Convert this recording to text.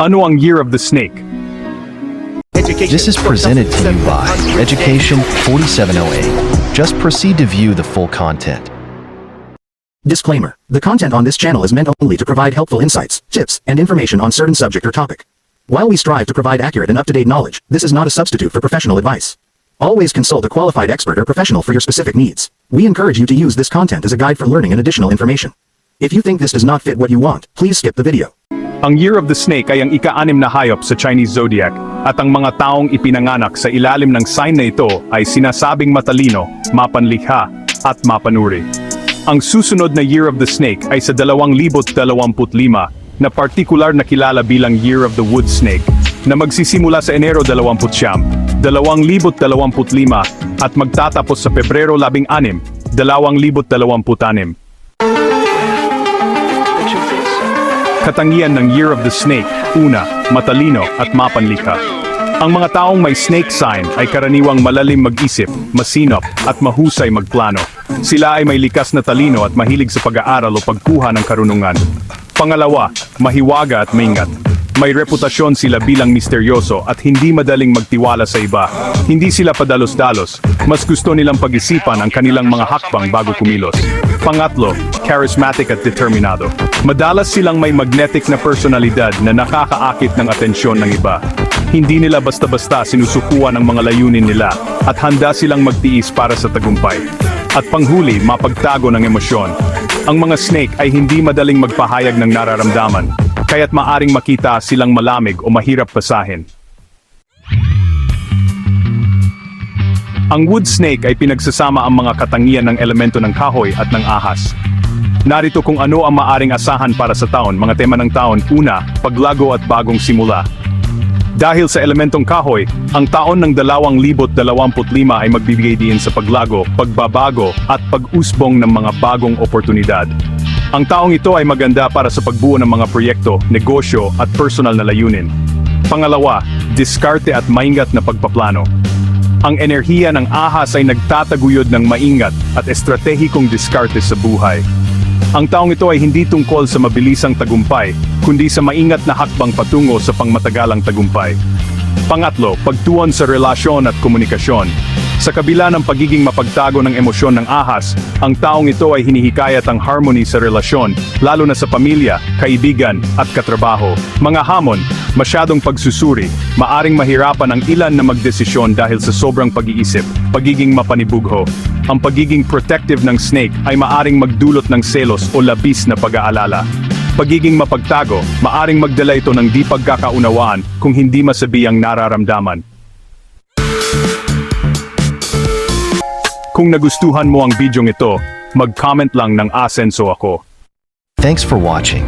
Ano ang Year of the Snake? This is presented to you by Education 4708. Just proceed to view the full content. Disclaimer. The content on this channel is meant only to provide helpful insights, tips, and information on certain subject or topic. While we strive to provide accurate and up-to-date knowledge, this is not a substitute for professional advice. Always consult a qualified expert or professional for your specific needs. We encourage you to use this content as a guide for learning and additional information. If you think this does not fit what you want, please skip the video. Ang Year of the Snake ay ang ika-anim na hayop sa Chinese zodiac at ang mga taong ipinanganak sa ilalim ng sign na ito ay sinasabing matalino, mapanlikha, at mapanuri. Ang susunod na Year of the Snake ay sa 2025 na partikular na kilala bilang Year of the Wood Snake na magsisimula sa Enero 20 2025 at magtatapos sa Pebrero 16, 2026. Katangian ng Year of the Snake, una, matalino at mapanlikha. Ang mga taong may snake sign ay karaniwang malalim mag-isip, masinop, at mahusay magplano. Sila ay may likas na talino at mahilig sa pag-aaral o pagkuha ng karunungan. Pangalawa, mahiwaga at maingat. May reputasyon sila bilang misteryoso at hindi madaling magtiwala sa iba. Hindi sila padalos-dalos. Mas gusto nilang pag-isipan ang kanilang mga hakbang bago kumilos. Pangatlo, charismatic at determinado. Madalas silang may magnetic na personalidad na nakakaakit ng atensyon ng iba. Hindi nila basta-basta sinusukuan ang mga layunin nila at handa silang magtiis para sa tagumpay. At panghuli, mapagtago ng emosyon. Ang mga snake ay hindi madaling magpahayag ng nararamdaman, kaya't maaring makita silang malamig o mahirap basahin. Ang wood snake ay pinagsasama ang mga katangian ng elemento ng kahoy at ng ahas. Narito kung ano ang maaring asahan para sa taon, mga tema ng taon, una, paglago at bagong simula. Dahil sa elementong kahoy, ang taon ng 2025 ay magbibigay din sa paglago, pagbabago, at pag-usbong ng mga bagong oportunidad. Ang taong ito ay maganda para sa pagbuo ng mga proyekto, negosyo, at personal na layunin. Pangalawa, diskarte at maingat na pagpaplano. Ang enerhiya ng ahas ay nagtataguyod ng maingat at estratehikong diskarte sa buhay. Ang taong ito ay hindi tungkol sa mabilisang tagumpay, kundi sa maingat na hakbang patungo sa pangmatagalang tagumpay. Pangatlo, pagtuon sa relasyon at komunikasyon. Sa kabila ng pagiging mapagtago ng emosyon ng ahas, ang taong ito ay hinihikayat ang harmony sa relasyon, lalo na sa pamilya, kaibigan, at katrabaho. Mga hamon, masyadong pagsusuri, maaring mahirapan ang ilan na magdesisyon dahil sa sobrang pag-iisip, pagiging mapanibugho. Ang pagiging protective ng snake ay maaring magdulot ng selos o labis na pag-aalala. Pagiging mapagtago, maaring magdala ito ng di pagkakaunawaan kung hindi masabi ang nararamdaman. Kung nagustuhan mo ang bidyong ito, mag-comment lang ng asenso ako. Thanks for watching.